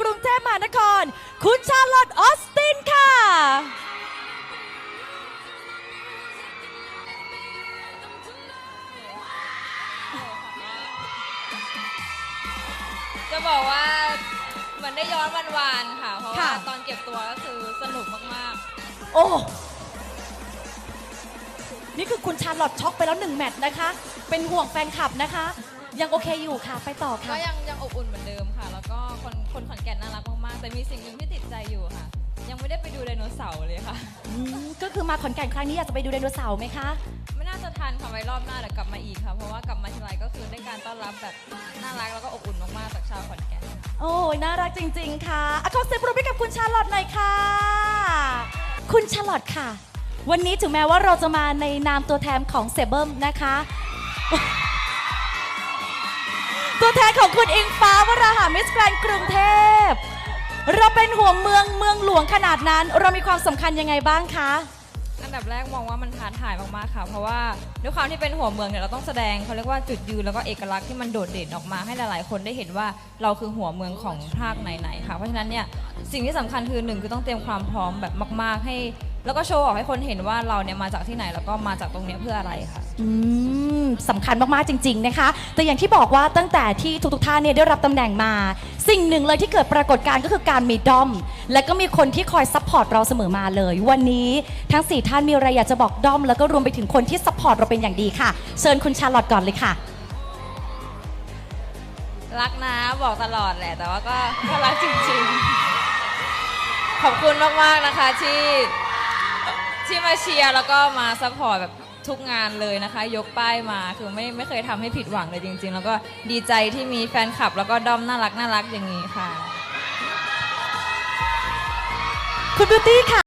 กรุงเทพมหานคร คุณชาลอตออสตินค่ะ จะบอกว่าเหมือนได้ย้อนวันวานๆค่ะ เพราะว่าตอนเก็บตัวก็คือสนุกมากๆโอ้ นี่คือคุณชาลอตช็อกไปแล้วหนึ่งแมตช์นะคะ เป็นห่วงแฟนคลับนะคะ ยังโอเคอยู่ค่ะ ไปต่อค่ะ ก็ยังยังอบอุ่น มากๆแต่มีสิ่งหนึ่งที่ติดใจอยู่ค่ะ ยังไม่ได้ไปดูไดโนเสาร์เลยค่ะ อืมก็คือมาขอนแก่นครั้งนี้อยากจะไปดูไดโนเสาร์ไหมคะ ไม่น่าจะทันค่ะไว้รอบหน้าเดี๋ยวกลับมาอีกค่ะ เพราะว่ากลับมาทีไรก็คือได้การต้อนรับแบบน่ารักแล้วก็อบอุ่นมากๆจากชาวขอนแก่นโอ้ยน่ารักจริง ๆ ค่ะอะขอเสียงปรบมือให้กับคุณชาร์ลอตหน่อยค่ะ คุณชาร์ลอตค่ะ วันนี้ถึงแม้ว่าเราจะมาในนามตัวแทนของเซเบิมนะคะ ตัวแทนของคุณอิงฟ้าวราหามิสแกรนกรุงเทพ เป็นหัวเมืองเมืองหลวงขนาดนั้น เรามีความสำคัญยังไงบ้างคะ อันดับแรกมองว่ามันท้าทายมากๆค่ะ เพราะว่าด้วยความที่เป็นหัวเมืองเนี่ยเราต้องแสดงเขาเรียกว่าจุดยืนแล้วก็เอกลักษณ์ที่มันโดดเด่นออกมาให้หลายๆ คนได้เห็นว่าเราคือหัวเมืองของภาคไหนๆค่ะเพราะฉะนั้นเนี่ยสิ่งที่สำคัญคือหนึ่งคือต้องเตรียมความพร้อมแบบมาก ๆ ให้ แล้วก็โชว์ออกให้คนเห็นว่าเราเนี่ยมาจากที่ไหนแล้วก็มาจากตรงเนี้ยเพื่ออะไรค่ะ อืมสำคัญมาก ๆ จริง ๆ นะคะ แต่อย่างที่บอกว่าตั้งแต่ที่ทุกๆท่านเนี่ยได้รับตำแหน่งมา สิ่งหนึ่งเลยที่เกิดปรากฏการณ์ก็คือการมีด้อม และก็มีคนที่คอยซัพพอร์ตเราเสมอมาเลย วันนี้ทั้ง 4 ท่านมีอะไรอยากจะบอกด้อม แล้วก็รวมไปถึงคนที่ซัพพอร์ตเราเป็นอย่างดีค่ะ เชิญคุณชาร์ลอตก่อนเลยค่ะ รักนะบอกตลอดแหละ แต่ว่าก็ก็รักจริงๆ ขอบคุณมากๆนะคะที่ ที่มาเชียร์แล้วก็มาซัพพอร์ตแบบทุกงานเลยนะคะ ยกป้ายมาคือไม่ไม่เคยทำให้ผิดหวังเลยจริง ๆ แล้วก็ดีใจที่มีแฟนคลับ แล้วก็ด้อมน่ารักน่ารักอย่างนี้ค่ะ คุณบิวตี้ค่ะ